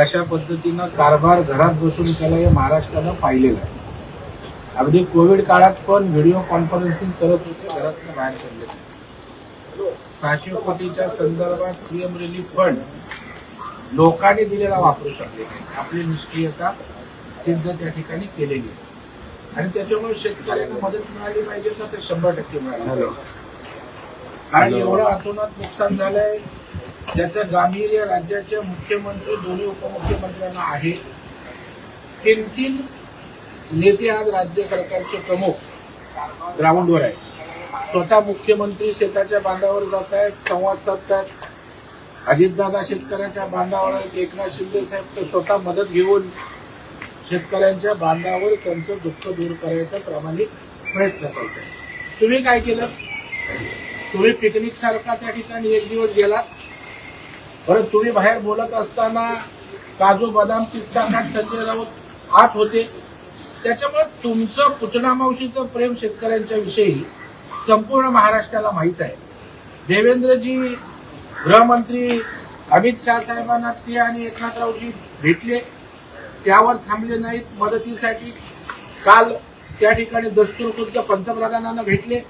कशा पद्धतीनं कारभार घरात बसून केला हे महाराष्ट्रानं पाहिलेलं आहे अगदी कोविड काळात पण व्हिडिओ कॉन्फरन्सिंग करत होते घरातनं बाहेर पडले. सहाशे कोटीच्या संदर्भात सीएम रिलीफ फंड लोकांनी दिलेला वापरू शकले नाही आपली निष्क्रियता सिद्ध त्या ठिकाणी केलेली आहे. आणि त्याच्यामुळे शेतकऱ्यांना मदत मिळाली पाहिजे ना ते शंभर टक्के मिळाली कारण एवढं अतोनात नुकसान झालंय ज्याचं गांभीर्य राज्याचे मुख्यमंत्री दोन्ही उपमुख्यमंत्र्यांना आहे. तीन तीन नेते आज राज्य सरकारचे प्रमुख ग्राउंडवर आहे स्वतः मुख्यमंत्री शेताच्या बांधावर जात आहेत संवाद साधतात. अजितदादा शेतकऱ्याच्या बांधावर आहेत एकनाथ शिंदे साहेब तर स्वतः मदत घेऊन शेतकऱ्यांच्या बांधावर त्यांचं दुःख दूर करायचा प्रामाणिक प्रयत्न करत तुम्ही काय केलं? तुम्ही पिकनिक सारखा त्या ठिकाणी एक दिवस गेलात. परत तुम्ही बाहेर बोलत असताना काजू बदाम पिस्ता खात संजय राऊत आत होते. त्याच्यामुळे तुमचं पुतणा मावशीचं प्रेम शेतकऱ्यांच्या विषयी संपूर्ण महाराष्ट्राला माहीत आहे. देवेंद्रजी गृहमंत्री अमित शाह साहेबांना ते आणि एकनाथरावजी भेटले. त्यावर थांबले नाहीत. मदतीसाठी काल त्या ठिकाणी दस्तूर खुद्द पंतप्रधानांना भेटले.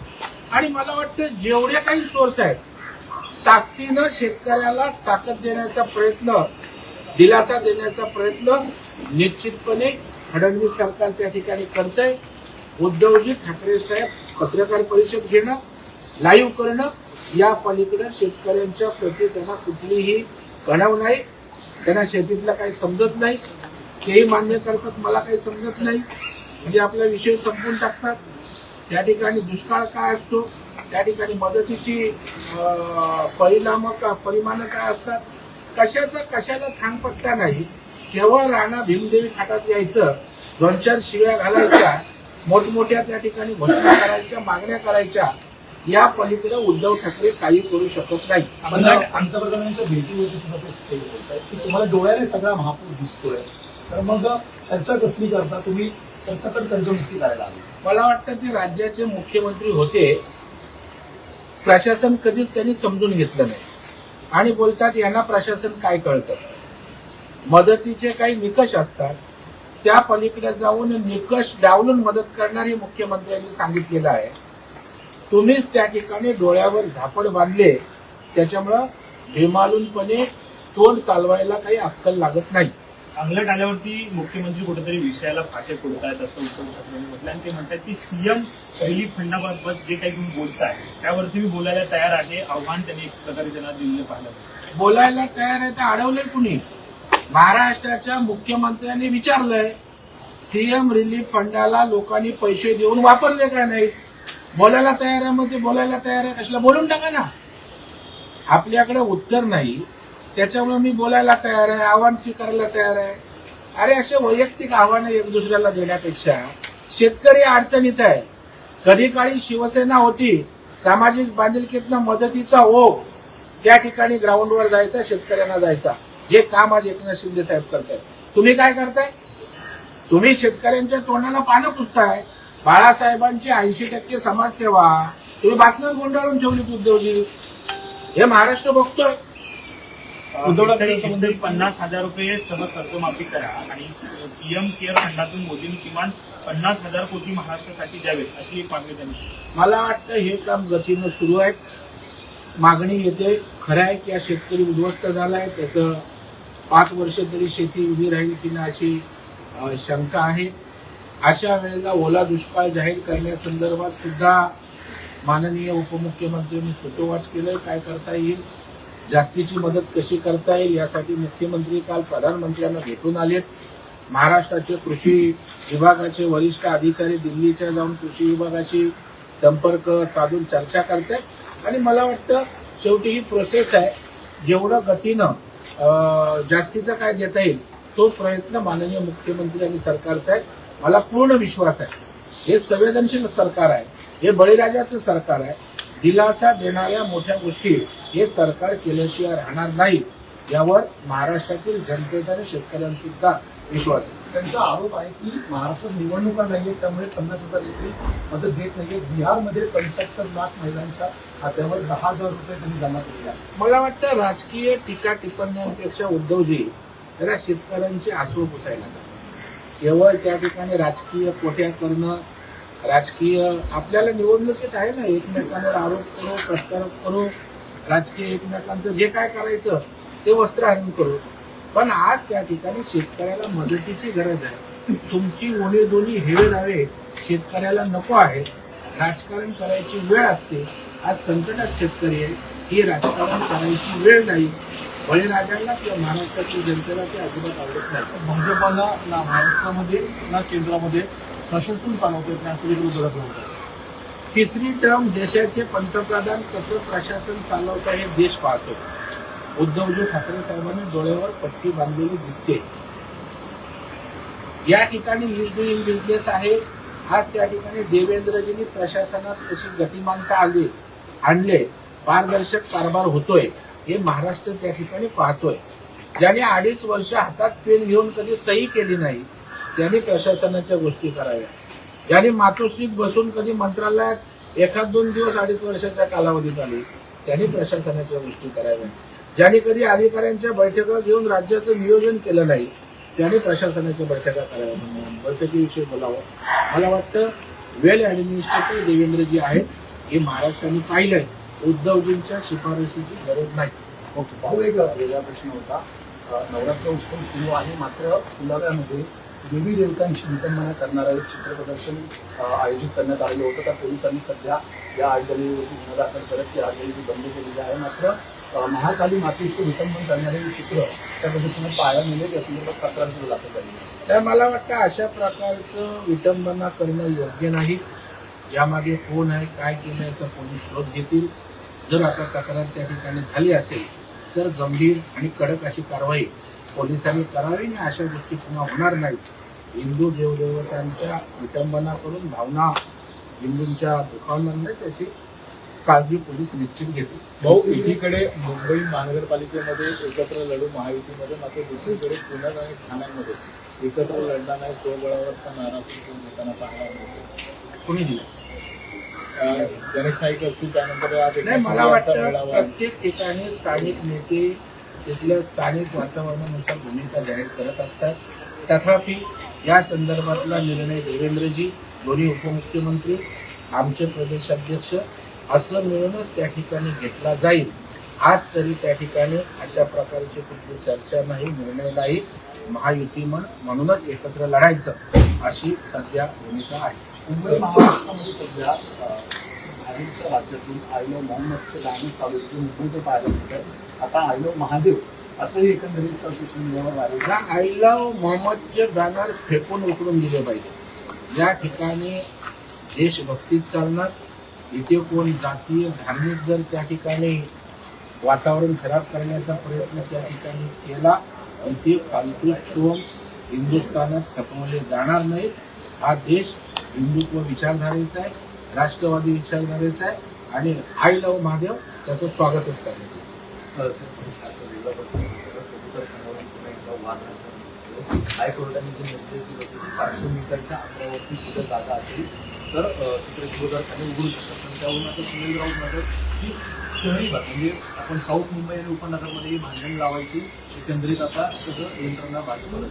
आणि मला वाटतं जेवढे काही सोर्स आहेत ताकदीनं शेतकऱ्याला ताकद देण्याचा प्रयत्न दिलासा देण्याचा प्रयत्न निश्चितपणे फडणवीस सरकार त्या ठिकाणी करतंय. उद्धवजी ठाकरे साहेब पत्रकार परिषद घेणं लाईव्ह करणं या पलीकडे शेतकऱ्यांच्या प्रती त्यांना कुठलीही कणाव नाही. त्यांना शेतीतलं काही समजत नाही. तेही मान्य करतात मला काही समजत नाही. म्हणजे आपला विषय संपून टाकतात. त्या ठिकाणी दुष्काळ काय असतो? त्या ठिकाणी मदतीची परिणाम का परिमाण काय असतात? कशाचा कशाला थांगपत्ता नाही. केवळ राणा भीमदेवी थाटात यायचं दोन चार शिव्या घालायच्या मोठमोठ्या त्या ठिकाणी घोषणा करायच्या मागण्या करायच्या या पलीकडे उद्धव ठाकरे काही करू शकत नाही. पंतप्रधान- पंतप्रधानांच्या भेटीवरती सुद्धा की तुम्हाला डोळ्याने सगळा महापूर दिसतोय. तर मग चर्चा कसली करता? तुम्ही सरसकट कर्जमुक्ती करायला मला वाटतं ते राज्याचे मुख्यमंत्री होते. प्रशासन कधीच त्यांनी समजून घेतलं नाही. आणि बोलतात यांना प्रशासन काय कळतं? मदतीचे काही निकष असतात. त्या पलीकडे जाऊन निकष डावलून मदत करणारी मुख्यमंत्र्यांनी सांगितलेलं आहे. तुम्हीच त्या ठिकाणी डोळ्यावर झापड बांधले. त्याच्यामुळं बेमालूनपणे तोंड चालवायला काही अक्कल लागत नाही. अंगलट आल्यावरती मुख्यमंत्री कुठेतरी विषयाला फाटे फोडतायत असं उद्धव ठाकरेंनी म्हटलं आणि ते म्हणतात की सीएम रिलीफ फंडाबाबत जे काही तुम्ही बोलताय त्यावरती मी बोलायला तयार आहे. आव्हान त्यांनी एक प्रकारे त्यांना दिलेलं पाहिलं. बोलायला तयार आहे तर अडवलंय कुणी? महाराष्ट्राच्या मुख्यमंत्र्यांनी विचारलंय सीएम रिलीफ फंडाला लोकांनी पैसे देऊन वापरले का नाही बोलायला तयार आहे मग ते बोलायला तयार आहे. कशाला बोलून टाका ना. आपल्याकडे उत्तर नाही. त्याच्यामुळे मी बोलायला तयार आहे आव्हान स्वीकारायला तयार आहे. अरे असे वैयक्तिक आव्हानं एक दुसऱ्याला देण्यापेक्षा शेतकरी अडचणीत आहे. कधी काळी शिवसेना होती सामाजिक बांधिलकीतनं मदतीचा ओघ त्या ठिकाणी ग्राउंडवर जायचा शेतकऱ्यांना जायचा. जे काम आज एकनाथ शिंदे साहेब करतायत. तुम्ही काय करताय? तुम्ही शेतकऱ्यांच्या तोंडाला पानं पुसताय. बाळासाहेबांची ऐंशी टक्के समाजसेवा. तुम्ही भाषणात गुंडाळून ठेवली उद्धवजी. हे महाराष्ट्र बघतोय. उद्धव पन्नास हजार रुपये सह कर्जमाफी करा आणि पीएम केअर फंडातून मोदींनी किमान पन्नास हजार कोटी महाराष्ट्रासाठी द्यावेत अशी एक मागणी त्यांनी केली. मला वाटतं हे काम गतीनं सुरू आहे. मागणी येते. खरं आहे की हा शेतकरी उद्ध्वस्त झाला आहे त्याचं पाच वर्ष तरी शेती उभी राहील की ना अशी शंका आहे. अशा वेळेला ओला दुष्काळ जाहीर करण्यासंदर्भात सुद्धा माननीय उपमुख्यमंत्र्यांनी सुतोवाच केलंय. काय करता येईल? जास्तीची मदत कशी करता येईल यासाठी मुख्यमंत्री काल प्रधानमंत्र्यांना भेटून आलेत. महाराष्ट्राचे कृषी विभागाचे वरिष्ठ अधिकारी दिल्लीच्या जाऊन कृषी विभागाशी संपर्क साधून चर्चा करतायत. आणि मला वाटतं शेवटी ही प्रोसेस आहे. जेवढं गतीनं जास्तीचं काय देता येईल तो प्रयत्न माननीय मुख्यमंत्री आणि सरकारचा आहे. मला पूर्ण विश्वास आहे. हे संवेदनशील सरकार आहे. हे बळीराजाचं सरकार आहे. दिलासा देणाऱ्या मोठ्या गोष्टी हे सरकार केल्याशिवाय राहणार नाही यावर महाराष्ट्रातील जनतेचा आणि शेतकऱ्यांसुद्धा विश्वास आहे. त्यांचा आरोप आहे की महाराष्ट्रात निवडणुका नाहीये त्यामुळे पन्नास हजार रुपये मदत देत नाहीये बिहारमध्ये पंच्याहत्तर लाख महिलांच्या खात्यावर दहा हजार रुपये त्यांनी जमा केले आहेत. मला वाटतं राजकीय टीका टिप्पण्यांपेक्षा उद्धवजी जरा शेतकऱ्यांची आसू पुसायला केवळ त्या ठिकाणी राजकीय कोट्या करणं राजकीय आपल्याला निवडणुकीत आहे ना एकमेकांवर आरोप करू प्रत्यारोप करू राजकीय एकमेकांचं जे काय करायचं ते वस्त्रहरण करू. पण आज त्या ठिकाणी शेतकऱ्याला मदतीची गरज आहे. तुमची ओणी दोन्ही हेवे दावे शेतकऱ्याला नको आहे. राजकारण करायची वेळ असते. आज संकटात शेतकरी आहे. ही राजकारण करायची वेळ नाही. बळीराजांना किंवा महाराष्ट्रातील जनतेला ते अजिबात आवडत नाही. भाजपाला ना महाराष्ट्रामध्ये ना केंद्रामध्ये प्रशासन चालवता येत नाही असं तिसरी टर्म देशाचे पंतप्रधान कसं प्रशासन चालवतं हे देश पाहतो. उद्धवजी ठाकरे साहेबांनी डोळ्यावर पट्टी बांधलेली दिसते. या ठिकाणी इज डुईंग बिझनेस आहे. आज त्या ठिकाणी देवेंद्रजींनी प्रशासनात कशी गतिमानता आली आणले. पारदर्शक कारभार होतोय. हे महाराष्ट्र त्या ठिकाणी पाहतोय. ज्याने अडीच वर्ष हातात पेन घेऊन कधी सही केली नाही त्यांनी प्रशासनाच्या गोष्टी कराव्या. ज्यांनी मातोश्रीत बसून कधी मंत्रालयात एखाद दोन दिवस अडीच वर्षाच्या कालावधीत आली त्यांनी प्रशासनाच्या गोष्टी कराव्या. ज्यांनी कधी अधिकाऱ्यांच्या बैठका घेऊन राज्याचं नियोजन केलं नाही त्याने प्रशासनाच्या बैठका कराव्या बैठकीविषयी बोलावं. मला वाटतं वेल ऍडमिनिस्ट्रेटर देवेंद्रजी आहेत हे महाराष्ट्राने पाहिलंय. उद्धवजींच्या शिफारशीची गरज नाही. ओके भाऊ एक वेगळा प्रश्न होता. नवरात्र उत्सव सुरू आहे मात्र पुलाव्यामध्ये देवी देवतांशी विटंबना करणारं एक चित्रप्रदर्शन प्रदर्शन आयोजित करण्यात आलेलं होतं. त्या पोलिसांनी सध्या या आगीवरती गुन्हा दाखल करत ती आगीची बंद केलेली आहे. मात्र महाकाली मातेचं विटंबन करणारे चित्र त्या पद्धतीनं पाहायला मिळेल. या संदर्भात तक्रार दाखल झाली. तर मला वाटतं अशा प्रकारचं विटंबना करणं योग्य नाही. यामागे कोण आहे काय केलं याचा पोलीस शोध घेतील. जर आता तक्रार त्या ठिकाणी झाली असेल तर गंभीर आणि कडक अशी कारवाई पोलिसांनी करावी आणि अशा गोष्टी पुन्हा होणार नाहीत हिंदू देवदेवतांच्या विटंबना करून भावना हिंदूंच्या दुखावणार नाही त्याची काळजी पोलीस निश्चित घेतील. भाऊ एकीकडे मुंबई महानगरपालिकेमध्ये एकत्र लढू महायुतीमध्ये मात्र दुसरीकडे पुण्यात आणि ठाण्यामध्ये एकत्र लढणार नाही स्वबळावरचा नारा देताना पाहायला मिळतो. कोणी दिलं? गणेश नाईक असतील त्यानंतर नाही मला वाटतं. प्रत्येक ठिकाणी स्थानिक नेते तिथल्या स्थानिक वातावरणानुसार भूमिका जाहीर करत असतात. तथापि या संदर्भातला निर्णय देवेंद्रजी दोन्ही उपमुख्यमंत्री आमचे प्रदेशाध्यक्ष असं मिळूनच त्या ठिकाणी घेतला जाईल. आज तरी त्या ठिकाणी अशा प्रकारची कुठली चर्चा नाही निर्णय नाही. महायुती म्हणूनच एकत्र लढायचं अशी सध्या भूमिका आहे. मुंबई महाराष्ट्रामध्ये सध्या राज्यातून आयलो मोहम्मदचे गाणे चालू आहेत, पाहायला मिळतात. आता आयलो महादेव असंही एकंदरीत सोशल मीडियावर व्हायरल या आय लव्ह मोहम्मदचे बॅनर फेकून उकडून दिले पाहिजे. ज्या ठिकाणी देशभक्तीत चालणार इथे कोण जातीय धार्मिक जर त्या ठिकाणी वातावरण खराब करण्याचा प्रयत्न त्या ठिकाणी केला इथे फालतू हिंदुस्थानात खपवले जाणार नाहीत हा देश हिंदुत्व विचारधारेचा आहे राष्ट्रवादी विचारधारेचा आहे आणि आय लव्ह महादेव त्याचं स्वागतच करण्यात येईल. हायकोर्टाने जे निर्देश दिले होते की पाचशे मीटरच्या अंतरावरती कुठे जागा असेल तर अ, तिकडे विरोधात उघडू शकतात पण त्यावरून आता सुनील राऊत म्हणतात की शहरी भाग म्हणजे आपण साऊथ मुंबई आणि उपनगरमध्ये भांडण लावायची एकंदरीत आता सगळं यंत्रणा भाजपला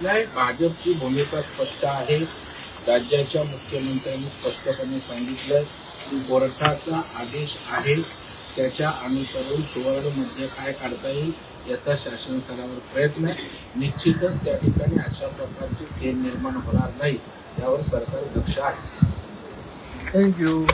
नाही भाजपची भूमिका स्पष्ट आहे. राज्याच्या मुख्यमंत्र्यांनी स्पष्टपणे सांगितलं की कोर्टाचा आदेश आहे. त्याच्या अनुसरून सुवर्णमध्ये काय काढता येईल याचा शासन स्तरावर प्रयत्न आहे. निश्चितच त्या ठिकाणी अशा प्रकारचे थेंब निर्माण होणार नाही यावर सरकार दक्ष आहे. थँक्यू